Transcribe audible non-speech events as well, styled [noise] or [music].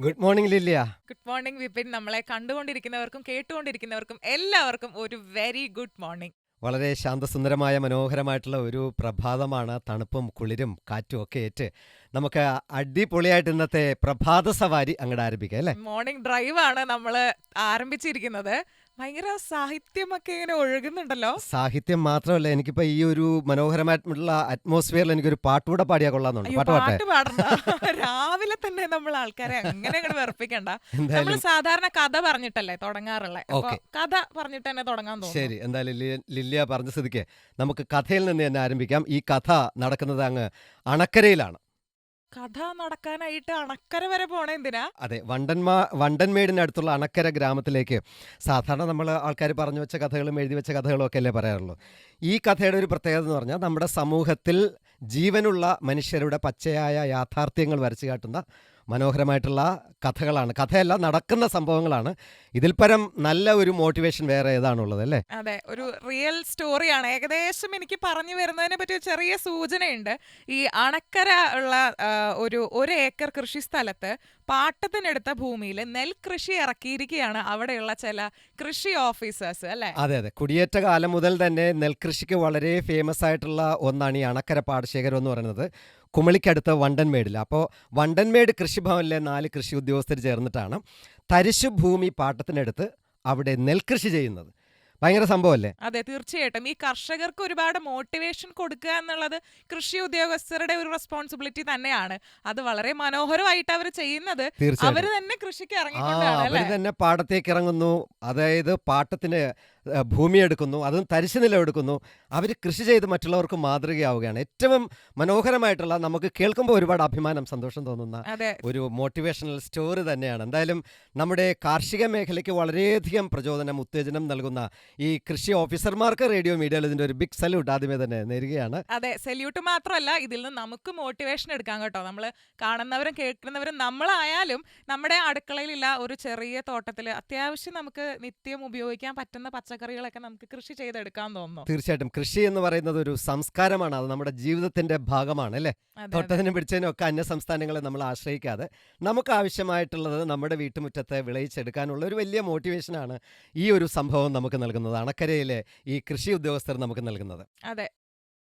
Good morning Lillia good morning Vipin. നമ്മളെ കണ്ടുകൊണ്ടിരിക്കുന്നവർക്കും കേട്ടുകൊണ്ടിരിക്കുന്നവർക്കും എല്ലാവർക്കും ഒരു വെരി ഗുഡ് മോർണിംഗ് വളരെ ശാന്തസുന്ദരമായ മനോഹരമായിട്ടുള്ള ഒരു പ്രഭാതമാണ്. തണുപ്പും കുളിരും കാറ്റും ഒക്കെ ഏറ്റ് നമുക്ക് അടിപൊളിയായിട്ട് ഇന്നത്തെ പ്രഭാത സവാരി അങ്ങോട്ട് ആരംഭിക്കാം അല്ലേ? മോർണിംഗ് ഡ്രൈവ് ആണ് നമ്മൾ ആരംഭിച്ചിരിക്കുന്നത്. ഭയങ്കര സാഹിത്യമൊക്കെ ഇങ്ങനെ ഒഴുകുന്നുണ്ടല്ലോ? സാഹിത്യം മാത്രമല്ല എനിക്കിപ്പോ ഈ ഒരു മനോഹരമായിട്ടുള്ള അറ്റ്മോസ്ഫിയറിൽ എനിക്കൊരു പാട്ടുകൂടെ പാടിയാ കൊള്ളാന്നുണ്ട് പാട്ട് പാടണ്ട. [laughs] രാവിലെ തന്നെ നമ്മൾ ആൾക്കാരെ അങ്ങനെ അങ്ങോട്ട് വെറുപ്പിക്കണ്ട. നമ്മൾ സാധാരണ കഥ പറഞ്ഞിട്ടല്ലേ തുടങ്ങാറുള്ളത് കഥ പറഞ്ഞിട്ട് തന്നെ തുടങ്ങാൻ തോന്നുന്നു. ശരി എന്തായാലും ലില്യ ലില്ലിയ പറഞ്ഞ സ്ഥിതിക്ക് നമുക്ക് കഥയിൽ നിന്ന് തന്നെ ആരംഭിക്കാം. ഈ കഥ നടക്കുന്നത് അങ്ങ് അണക്കരയിലാണ്. കഥ നടക്കാനായിട്ട് അണക്കര വരെ പോണേ എന്തിനാ? അതെ വണ്ടന്മാ വണ്ടൻമേടിനടുത്തുള്ള അണക്കര ഗ്രാമത്തിലേക്ക് സാധാരണ നമ്മൾ ആൾക്കാർ പറഞ്ഞു വെച്ച കഥകളും എഴുതി വെച്ച കഥകളും ഒക്കെ അല്ലേ പറയാറുള്ളൂ. ഈ കഥയുടെ ഒരു പ്രത്യേകത എന്ന് പറഞ്ഞാൽ നമ്മുടെ സമൂഹത്തിൽ ജീവനുള്ള മനുഷ്യരുടെ പച്ചയായ യാഥാർത്ഥ്യങ്ങൾ വരച്ചു കാട്ടുന്ന മനോഹരമായിട്ടുള്ള കഥകളാണ്. കഥയല്ല നടക്കുന്ന സംഭവങ്ങളാണ്. ഇതിൽ പരം നല്ല ഒരു മോട്ടിവേഷൻ വേറെ ഏതാണുള്ളത് അല്ലേ? അതെ ഒരു റിയൽ സ്റ്റോറിയാണ്. ഏകദേശം എനിക്ക് പറഞ്ഞു വരുന്നതിനെ പറ്റി ഒരു ചെറിയ സൂചനയുണ്ട്. ഈ അണക്കര ഉള്ള ഒരു ഒരു ഏക്കർ കൃഷി സ്ഥലത്ത് പാട്ടത്തിനെടുത്ത ഭൂമിയിൽ നെൽകൃഷി ഇറക്കിയിരിക്കുകയാണ് അവിടെയുള്ള ചില കൃഷി ഓഫീസേഴ്സ് അല്ലെ? അതെ അതെ. കുടിയേറ്റ കാലം മുതൽ തന്നെ നെൽകൃഷിക്ക് വളരെ ഫേമസ് ആയിട്ടുള്ള ഒന്നാണ് ഈ അണക്കര പാടശേഖരം എന്ന് പറയുന്നത്. കുമളിക്കടുത്ത് വണ്ടൻമേടിൽ അപ്പോൾ വണ്ടൻമേട് കൃഷിഭവനിലെ നാല് കൃഷി ഉദ്യോഗസ്ഥർ ചേർന്നിട്ടാണ് തരിശു ഭൂമി പാട്ടത്തിനെടുത്ത് അവിടെ നെൽകൃഷി ചെയ്യുന്നത്. ഭയങ്കര സംഭവമല്ലേ? അതെ തീർച്ചയായിട്ടും. ഈ കർഷകർക്ക് ഒരുപാട് മോട്ടിവേഷൻ കൊടുക്കുക എന്നുള്ളത് കൃഷി ഉദ്യോഗസ്ഥരുടെ ഒരു റെസ്പോൺസിബിലിറ്റി തന്നെയാണ്. അത് വളരെ മനോഹരമായിട്ട് അവർ ചെയ്യുന്നത്. അവർ തന്നെ കൃഷിക്ക് ഇറങ്ങി അവർ തന്നെ പാടത്തേക്ക് ഇറങ്ങുന്നു. അതായത് പാട്ടത്തിന് ഏ, ഭൂമി എടുക്കുന്നു അതും തരിശു നില എടുക്കുന്നു. അവർ കൃഷി ചെയ്ത് മറ്റുള്ളവർക്ക് മാതൃകയാവുകയാണ്. ഏറ്റവും മനോഹരമായിട്ടുള്ള നമുക്ക് കേൾക്കുമ്പോൾ ഒരുപാട് അഭിമാനം സന്തോഷം തോന്നുന്ന ഒരു മോട്ടിവേഷണൽ സ്റ്റോറി തന്നെയാണ്. എന്തായാലും നമ്മുടെ കാർഷിക മേഖലയ്ക്ക് വളരെയധികം പ്രചോദനം ഉത്തേജനം നൽകുന്ന ഈ കൃഷി ഓഫീസർമാർക്ക് റേഡിയോ മീഡിയയിൽ ഇതിന്റെ ഒരു ബിഗ് സല്യൂട്ട് ആദ്യമേ തന്നെ നേരുകയാണ്. അതെ സല്യൂട്ട് മാത്രമല്ല ഇതിൽ നിന്ന് നമുക്ക് മോട്ടിവേഷൻ എടുക്കാം കേട്ടോ. നമ്മൾ കാണുന്നവരും കേൾക്കുന്നവരും നമ്മളായാലും നമ്മുടെ അടുക്കളയിലുള്ള ഒരു ചെറിയ തോട്ടത്തിൽ അത്യാവശ്യം നമുക്ക് നിത്യം ഉപയോഗിക്കാൻ പറ്റുന്ന പച്ചക്കറികളൊക്കെ നമുക്ക് കൃഷി ചെയ്തെടുക്കാൻ തോന്നുന്നു. തീർച്ചയായിട്ടും. കൃഷി എന്ന് പറയുന്നത് ഒരു സംസ്കാരമാണ്. അത് നമ്മുടെ ജീവിതത്തിന്റെ ഭാഗമാണ് അല്ലേ? തൊട്ടതിനും പിടിച്ചതിനും ഒക്കെ അന്യ സംസ്ഥാനങ്ങളെ നമ്മൾ ആശ്രയിക്കാതെ നമുക്ക് ആവശ്യമായിട്ടുള്ളത് നമ്മുടെ വീട്ടുമുറ്റത്തെ വിളയിച്ചെടുക്കാനുള്ള ഒരു വലിയ മോട്ടിവേഷനാണ് ഈ ഒരു സംഭവം നമുക്ക് നൽകുന്നത്. അണക്കരയിലെ ഈ കൃഷി ഉദ്യോഗസ്ഥർ നമുക്ക് നൽകുന്നത്. അതെ.